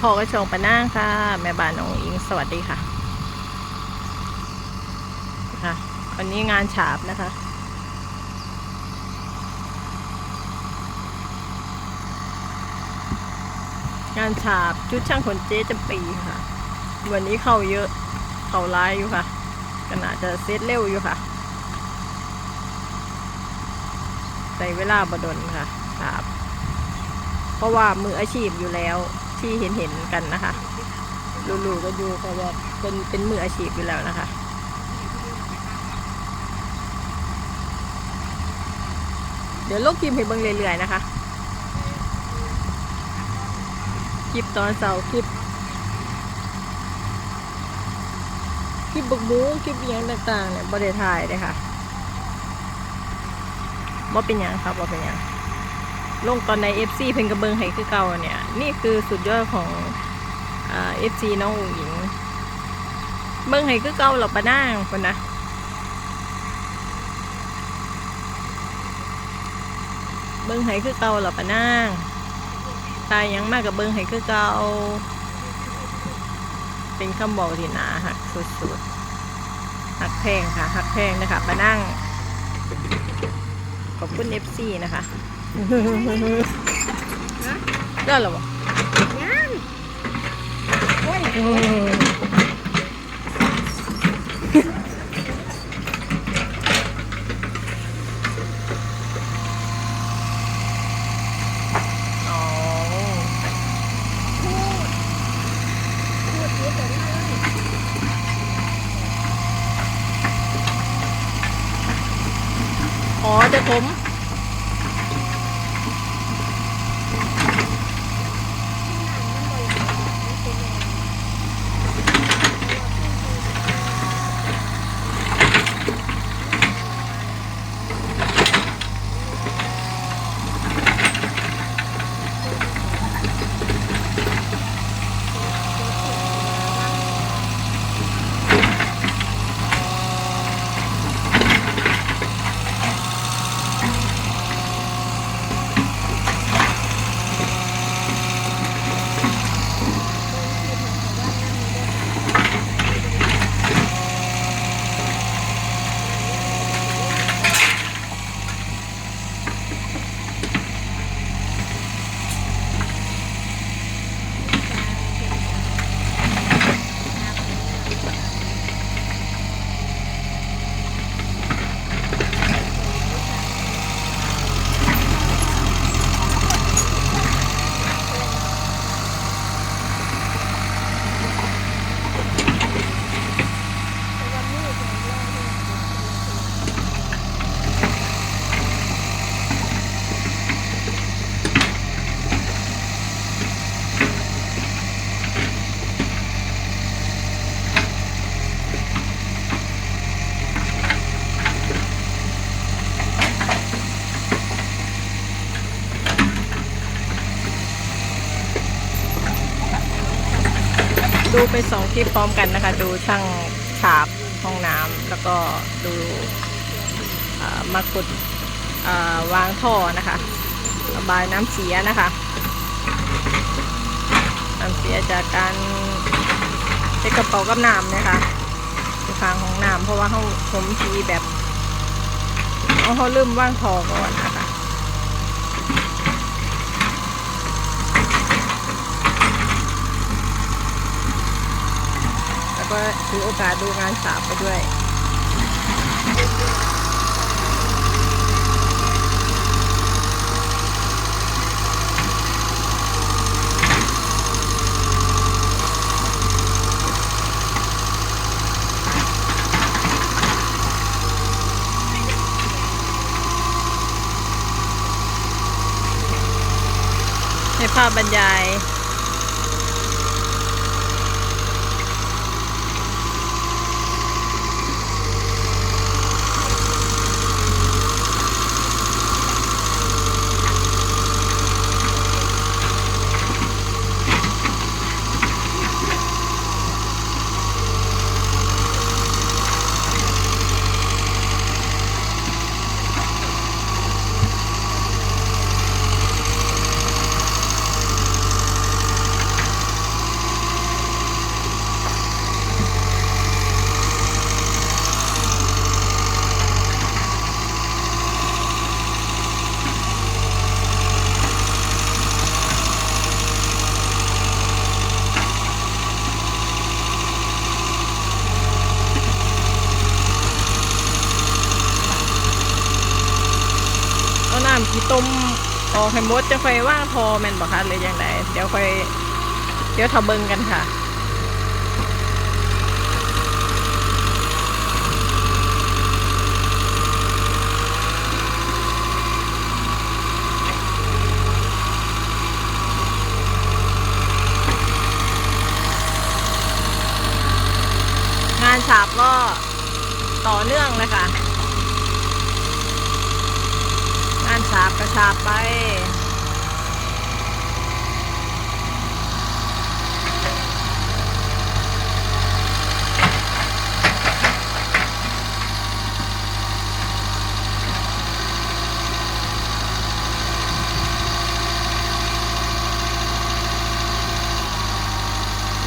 พอกระชงปะนางค่ะ แม่บ้านน้องอิงสวัสดีค่ะค่ะวันนี้งานฉาบนะคะ งานฉาบชุดช่างขนเจ๊จำปีค่ะ วันนี้เข้าเยอะเข้าร้ายอยู่ค่ะขนาดจะเซตเร็วอยู่ค่ะใส่เวลาบดลค่ะฉาบ เพราะว่ามืออาชีพอยู่แล้ว ที่เห็นเห็นๆกันนะคะลูๆก็ดูก็ว่าเป็นเป็นมืออาชีพอยู่แล้วนะคะเดี๋ยวลกคลิปให้เบิ่งเรื่อยๆนะคะ คลิปตอนเสาร์คลิป คลิปบุกบูคลิปอิหยังต่างๆเนี่ยบริถ่ายเลยค่ะว่าเป็นหยังครับว่าเป็นยัง ลงตอนใน FC เพิ่นกระเบิงให้คือเก่าเนี่ย นี่คือสุดยอดของเอ่า FC น้องอุ๋งหญิง เบิ่งให้คือเก่าหรอกปะนางคนนะเบิงให้คือเก่าหรอกปะนาง ตายยังมากกับเบิงให้คือเก่า เป็นคำบอกที่หนาหักสุดๆ หักแพงค่ะ หักแพงนะคะปะนั่งขอบคุณ FC นะคะ ได้หรอวะยังโอ้ยอ๋อพูดพูดเยอะเกินไปเลยอ๋อจะผม ดูไปสองคลิปพร้อมกันนะคะ ดูช่างฉาบห้องน้ำแล้วก็ดูมาขุดอ่าวางท่อนะคะ ระบายน้ำเสียนะคะน้ำเสียจากการใช้กระเป๋ากับน้ำนะคะอยู่ข้างของน้ำเพราะว่าเขาผมทีแบบเอาเขาลืมว่างท่อก่อนนะคะ แล้วก็ถือโอกาสดูงานสาบไปด้วยในภาพบรรยาย ต้มออกให้หมดจะค่อยว่างทอแม่นบ่คะหรือยังไงเดี๋ยวค่อยเดี๋ยวทาเบิ่งกันค่ะงานฉาบก็ต่อเนื่องเลยค่ะ งาบกระฉาบไป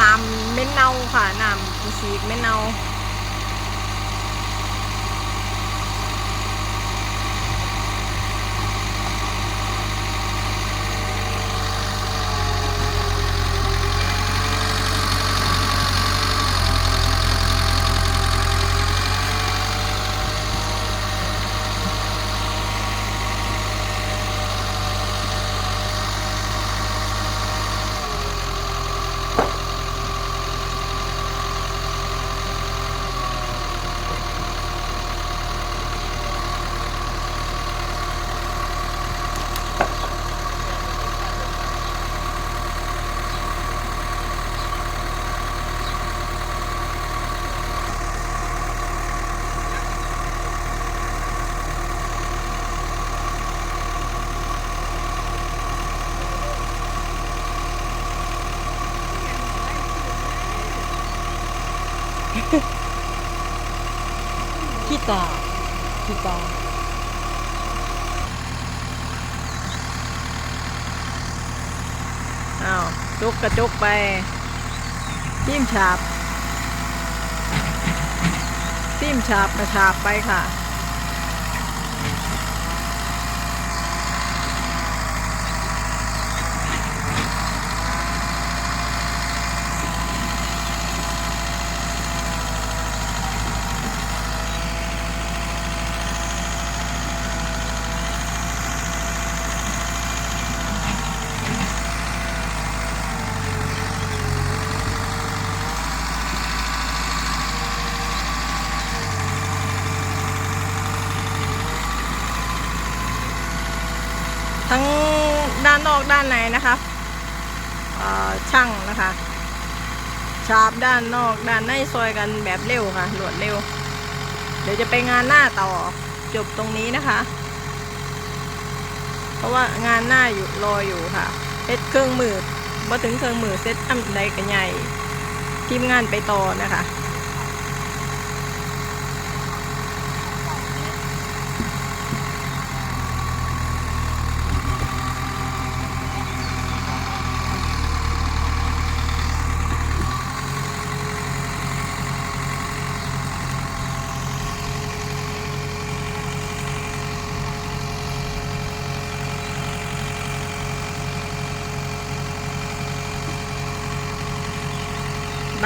น้ำเม็ดเน่าค่ะ น้ำสีกเม็ดเน่า ตาขี้ตาอ้าวจุกกระจุกไปทิมฉาบทิมฉาบกระฉาบไปค่ะ ทั้งด้านนอกด้านในนะคะอ่อช่างนะคะ ชาบด้านนอกด้านในซอยกันแบบเร็วค่ะรวดเร็ว เดี๋ยวจะไปงานหน้าต่อจบตรงนี้นะคะ เพราะว่างานหน้าอยู่รออยู่ค่ะเซ็ตเครื่องมือมาถึงเครื่องมือเซ็ตอันใดกันใหญ่ทีมงานไปต่อนะคะ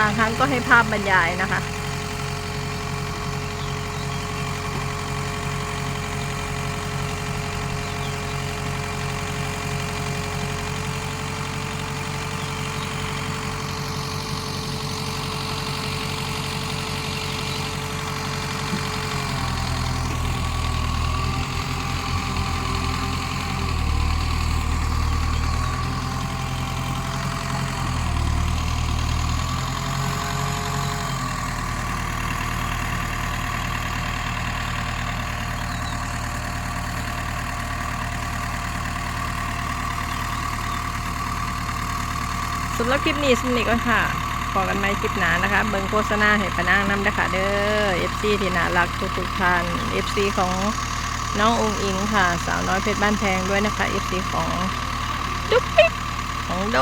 บางครั้งก็ให้ภาพบรรยายนะคะ สำหรับคลิปนี้สำนิก็ค่ะพอกันไหมคลิปหนานะคะ เบิ่งโฆษณาให้พะนางนำนะคะเด้อ FC ที่น่ารักทุกๆท่าน FC ของน้ององอิงค่ะ สาวน้อยเพชรบ้านแพงด้วยนะคะ FC ของจุ๊บปิ๊กของโด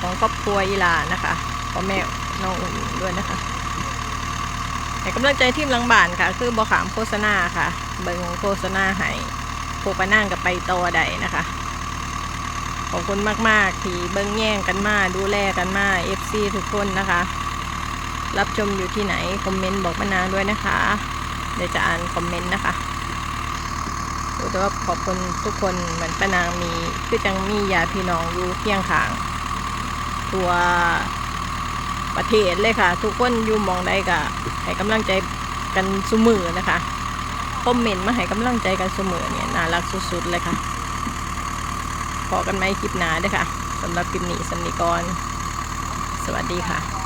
ของครอบครัวอีลานะคะพ่อแม่น้ององอิงด้วยนะคะให้กำลังใจทีมหลังบานค่ะ คือบอขามโฆษณาค่ะ เบิ่งโฆษณาให้พวกปะนั่งกับไปต่อใดนะคะ ขอบคุณมาก ๆ ที่เบิ้งแย่งกันมา ดูแลกันมา FC ทุกคนนะคะ รับชมอยู่ที่ไหน คอมเมนต์บอกมานางด้วยนะคะ เดี๋ยวจะอ่านคอมเมนต์นะคะแต่ว่าขอบคุณทุกคนเหมือนป้านางมีคือจังมีญาพี่น้องอยู่เคียงข้างตัวประเทศเลยค่ะ ทุกคนอยู่มองใดก็ให้กำลังใจกันเสมอนะคะคอมเมนต์มาให้กำลังใจกันเสมอเนี่ยน่ารักสุดๆเลยค่ะ พอกันไหมคลิปหนาด้วยค่ะสำหรับคลิปนี้สำนิกร สวัสดีค่ะ